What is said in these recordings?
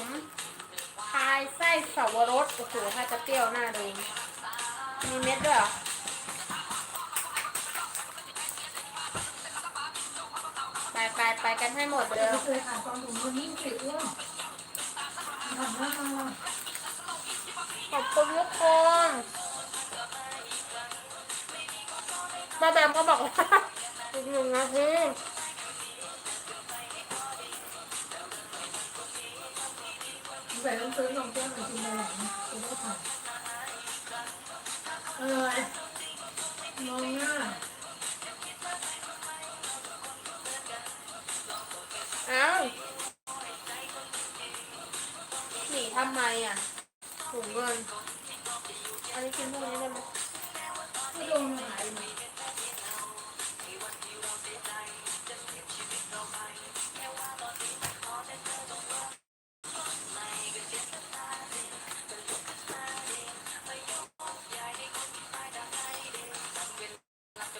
มพายไส้สวรสโอ้โหถ้าจะเปรี้ยวหน้าดูมีเม็ดด้วยเหรอไปไปไปกันให้หมดเลยเคยอ่านตอนหนูคนนี้สิอ้วนทำหน้ามาขอบคุณทุกคนมาแบมก็บอกว่าอีกหนึ่งนาที ใส่ต้องซื้อนมแก้วมากินอะไรนะคุณก็ทำเออมองหน้าเอ้าหนีทำไมอะถุงเงินอันนี้กินพวกนี้ได้ไหมไม่โดนหายไหม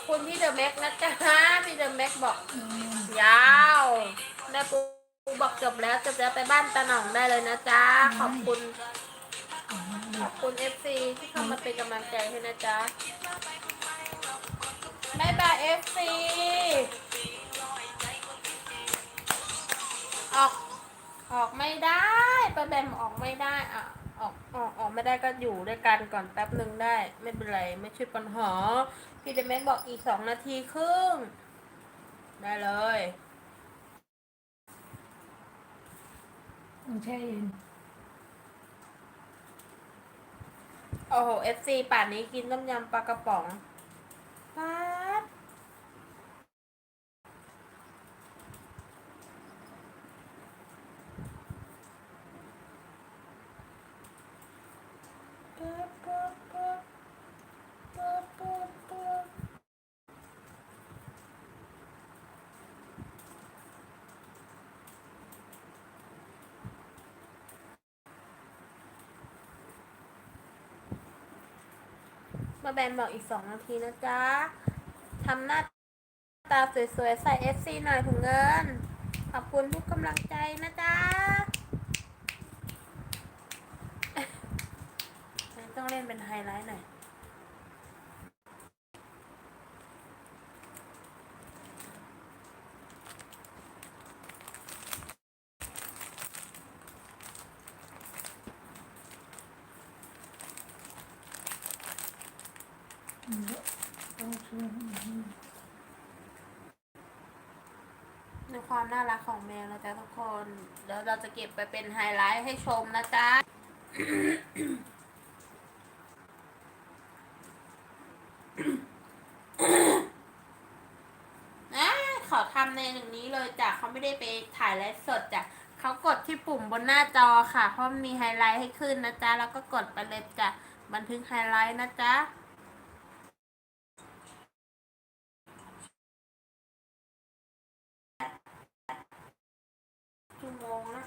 อบคุณพี่เดอะแม็กนะจ๊ะพี่เดอะแม็กบอก ยาวได้ปูบอกจบแล้วจบแล้วไปบ้านตาหน่องได้เลยนะจ๊ะขอบคุณ ขอบคุณเอฟซีที่เข้ามาเป็นกำลังใจให้นะจ๊ะบายบายเอฟซีออก ออกไม่ได้ป้าแบมออกไม่ได้อะ ออกออกออกไม่ได้ก็อยู่ด้วยกันก่อนแป๊บหนึ่งได้ ไม่เป็นไรไม่ใช่ปัญหาพี่เดมแม็กบอกอีกสองนาทีครึ่ง ได้เลยมันแช่เย็นโอ้โหเอฟซีป่านนี้กินต้มยำปลากระป๋องป๊าดป๊าดป๊าดป๊าดป๊าดป๊าดป๊าด มาแบนบอกอีกสองนาทีนะจ๊ะทำหน้าตาสวยๆ ใส่เอฟซีหน่อยถุงเงิน ขอบคุณทุกกำลังใจนะจ๊ะต้องเล่นเป็นไฮไลท์หน่อย ต้องช่วย ในความน่ารักของแมวนะจ๊ะทุกคน เดี๋ยวเราจะเก็บไปเป็นไฮไลท์ให้ชมนะจ๊ะนะเขาทำในหนึ่งนี้เลยจ้ะเขาไม่ได้ไปถ่ายไลฟ์สดจ้ะเขากดที่ปุ่มบนหน้าจอค่ะ เพราะมันมีไฮไลท์ให้ขึ้นนะจ๊ะ แล้วก็กดไปเลยจ้ะ บันทึกไฮไลท์นะจ๊ะ งนะ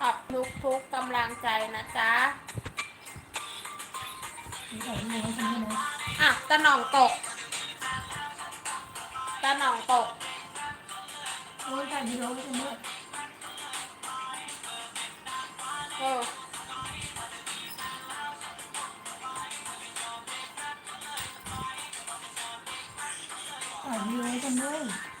ขอบทุกทุกกำลังใจนะจ๊ะอะตะหน่องตกตะหน่องตกโอ้ยแต่ อ่อนเลยจัด้วย